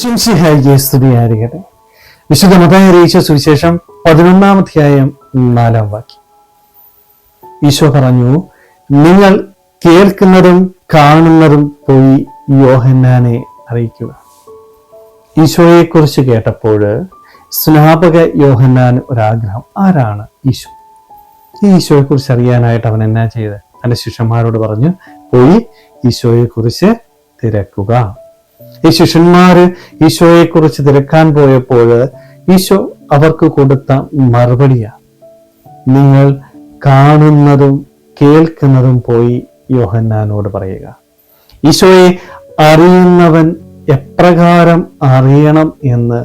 ശംസിഹായിക്ക് സ്തുതിയായിരിക്കട്ടെ വിശുദ്ധ മതായി അറിയിച്ച സുവിശേഷം പതിനൊന്നാം അധ്യായം നാലാം വാക്യം. ഈശോ പറഞ്ഞു നിങ്ങൾ കേൾക്കുന്നതും കാണുന്നതും പോയി യോഹന്നാനെ അറിയിക്കുക. ഈശോയെ കുറിച്ച് കേട്ടപ്പോൾ സ്നാപക യോഹന്നാൻ ഒരാഗ്രഹം ആരാണ് ഈശോ? ഈ ഈശോയെ കുറിച്ച് അറിയാനായിട്ട് അവൻ എന്നാ ചെയ്ത് തന്റെ ശിഷ്യന്മാരോട് പറഞ്ഞു പോയി ഈശോയെ കുറിച്ച് തിരക്കുക. ഈ ശിഷ്യന്മാര് ഈശോയെ കുറിച്ച് തിരക്കാൻ പോയപ്പോൾ ഈശോ അവർക്ക് കൊടുത്ത മറുപടിയാണ് നിങ്ങൾ കാണുന്നതും കേൾക്കുന്നതും പോയി യോഹന്നാനോട് പറയുക. ഈശോയെ അറിയുന്നവൻ എപ്രകാരം അറിയണം എന്ന്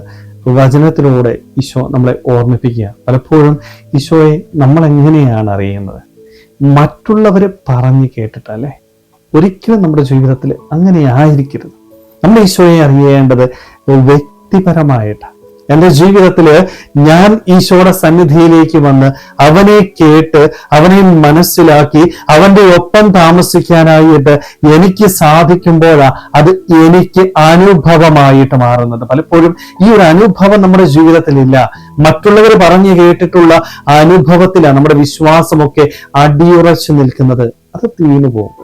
വചനത്തിലൂടെ ഈശോ നമ്മളെ ഓർമ്മിപ്പിക്കുക. പലപ്പോഴും ഈശോയെ നമ്മൾ എങ്ങനെയാണ് അറിയുന്നത്? മറ്റുള്ളവർ പറഞ്ഞു കേട്ടിട്ടല്ലേ? ഒരിക്കലും നമ്മുടെ ജീവിതത്തിൽ അങ്ങനെ ആയിരിക്കരുത് നമ്മൾ ഈശോയെ അറിയേണ്ടത് വ്യക്തിപരമായിട്ട് എന്റെ ജീവിതത്തിൽ ഞാൻ ഈശോയുടെ സന്നിധിയിലേക്ക് വന്ന് അവനെ കേട്ട് അവനെ മനസ്സിലാക്കി അവന്റെ ഒപ്പം താമസിക്കാനായിട്ട് എനിക്ക് സാധിക്കുമ്പോഴാ അത് എനിക്ക് അനുഭവമായിട്ട് മാറുന്നത്. പലപ്പോഴും ഈ ഒരു അനുഭവം നമ്മുടെ ജീവിതത്തിലില്ല. മറ്റുള്ളവർ പറഞ്ഞു കേട്ടിട്ടുള്ള അനുഭവത്തിലാണ് നമ്മുടെ വിശ്വാസമൊക്കെ അടിയുറച്ചു നിൽക്കുന്നത്. അത് തീർന്നു പോകും.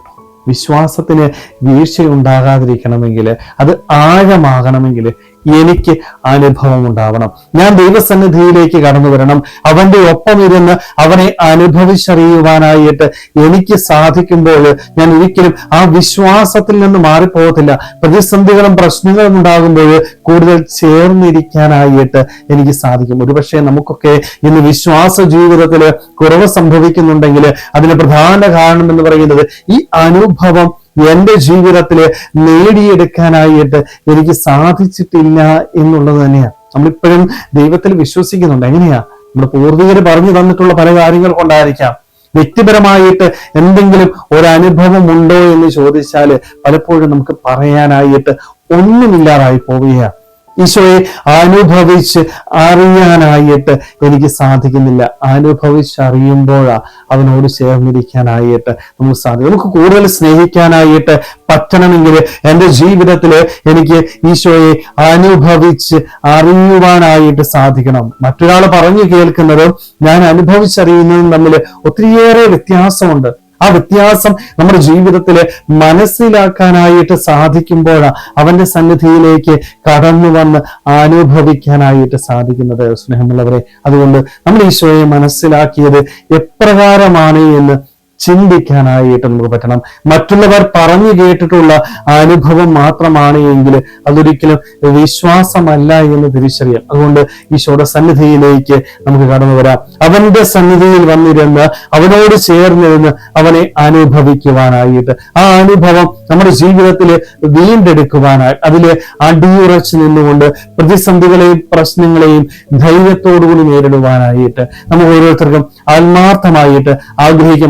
കേട്ടോ വീഴ്ച ഉണ്ടാകാതിരിക്കണമെങ്കിൽ അത് ആഴമാകണമെങ്കിൽ എനിക്ക് അനുഭവം ഉണ്ടാവണം. ഞാൻ ദൈവസന്നിധിയിലേക്ക് കടന്നു വരണം. അവന്റെ ഒപ്പം ഇരുന്ന് അവനെ അനുഭവിച്ചറിയുവാനായിട്ട് എനിക്ക് സാധിക്കുമ്പോൾ ഞാൻ ഒരിക്കലും ആ വിശ്വാസത്തിൽ നിന്ന് മാറിപ്പോകത്തില്ല. പ്രതിസന്ധികളും പ്രശ്നങ്ങളും ഉണ്ടാകുമ്പോൾ കൂടുതൽ ചേർന്നിരിക്കാനായിട്ട് എനിക്ക് സാധിക്കും. ഒരുപക്ഷെ നമുക്കൊക്കെ ഇന്ന് വിശ്വാസ ജീവിതത്തിൽ കുറവ് സംഭവിക്കുന്നുണ്ടെങ്കിൽ അതിന് പ്രധാന കാരണം എന്ന് പറയുന്നത് ഈ അനുഭവം എന്റെ ജീവിതത്തിൽ നേടിയെടുക്കാനായിട്ട് എനിക്ക് സാധിച്ചിട്ടില്ല എന്നുള്ളത് തന്നെയാണ് നമ്മളിപ്പോഴും ദൈവത്തിൽ വിശ്വസിക്കുന്നുണ്ട്. എങ്ങനെയാ? നമ്മുടെ പൂർവികർ പറഞ്ഞു തന്നിട്ടുള്ള പല കാര്യങ്ങൾ കൊണ്ടായിരിക്കാം. വ്യക്തിപരമായിട്ട് എന്തെങ്കിലും ഒരനുഭവം ഉണ്ടോ എന്ന് ചോദിച്ചാൽ പലപ്പോഴും നമുക്ക് പറയാനായിട്ട് ഒന്നുമില്ലാതായി പോവുകയാണ് ഈശോയെ അനുഭവിച്ച് അറിയാനായിട്ട് എനിക്ക് സാധിക്കുന്നില്ല. അനുഭവിച്ചറിയുമ്പോഴാ അവനോട് ചേർന്നിരിക്കാനായിട്ട് നമുക്ക് സാധിക്കും. നമുക്ക് കൂടുതൽ സ്നേഹിക്കാനായിട്ട് പറ്റണമെങ്കിൽ എന്റെ ജീവിതത്തിൽ എനിക്ക് ഈശോയെ അനുഭവിച്ച് അറിയുവാനായിട്ട് സാധിക്കണം. മറ്റൊരാൾ പറഞ്ഞു കേൾക്കുന്നതും ഞാൻ അനുഭവിച്ചറിയുന്നതും തമ്മിൽ ഒത്തിരിയേറെ വ്യത്യാസമുണ്ട്. ആ വ്യത്യാസം നമ്മുടെ ജീവിതത്തിൽ മനസ്സിലാക്കാനായിട്ട് സാധിക്കുമ്പോഴാണ് അവന്റെ സന്നിധിയിലേക്ക് കടന്നു വന്ന് അനുഭവിക്കാനായിട്ട് സാധിക്കുന്നത് സ്നേഹമുള്ളവരെ. അതുകൊണ്ട് നമ്മൾ ഈശോയെ മനസ്സിലാക്കിയത് എപ്രകാരമാണ് എന്ന് ചിന്തിക്കാനായിട്ട് നമുക്ക് പറ്റണം. മറ്റുള്ളവർ പറഞ്ഞു കേട്ടിട്ടുള്ള അനുഭവം മാത്രമാണ് എങ്കിൽ അതൊരിക്കലും വിശ്വാസമല്ല എന്ന് തിരിച്ചറിയാം. അതുകൊണ്ട് ഈശോയുടെ സന്നിധിയിലേക്ക് നമുക്ക് കടന്നു വരാം. അവന്റെ സന്നിധിയിൽ വന്നിരുന്ന് അവനോട് ചേർന്നിരുന്ന് അവനെ അനുഭവിക്കുവാനായിട്ട്. ആ അനുഭവം നമ്മുടെ ജീവിതത്തിൽ വീണ്ടെടുക്കുവാനായി. അതിൽ അടിയുറച്ചു നിന്നുകൊണ്ട് പ്രതിസന്ധികളെയും പ്രശ്നങ്ങളെയും ധൈര്യത്തോടുകൂടി നേരിടുവാനായിട്ട് നമുക്ക് ഓരോരുത്തർക്കും ആത്മാർത്ഥമായിട്ട് ആഗ്രഹിക്കാൻ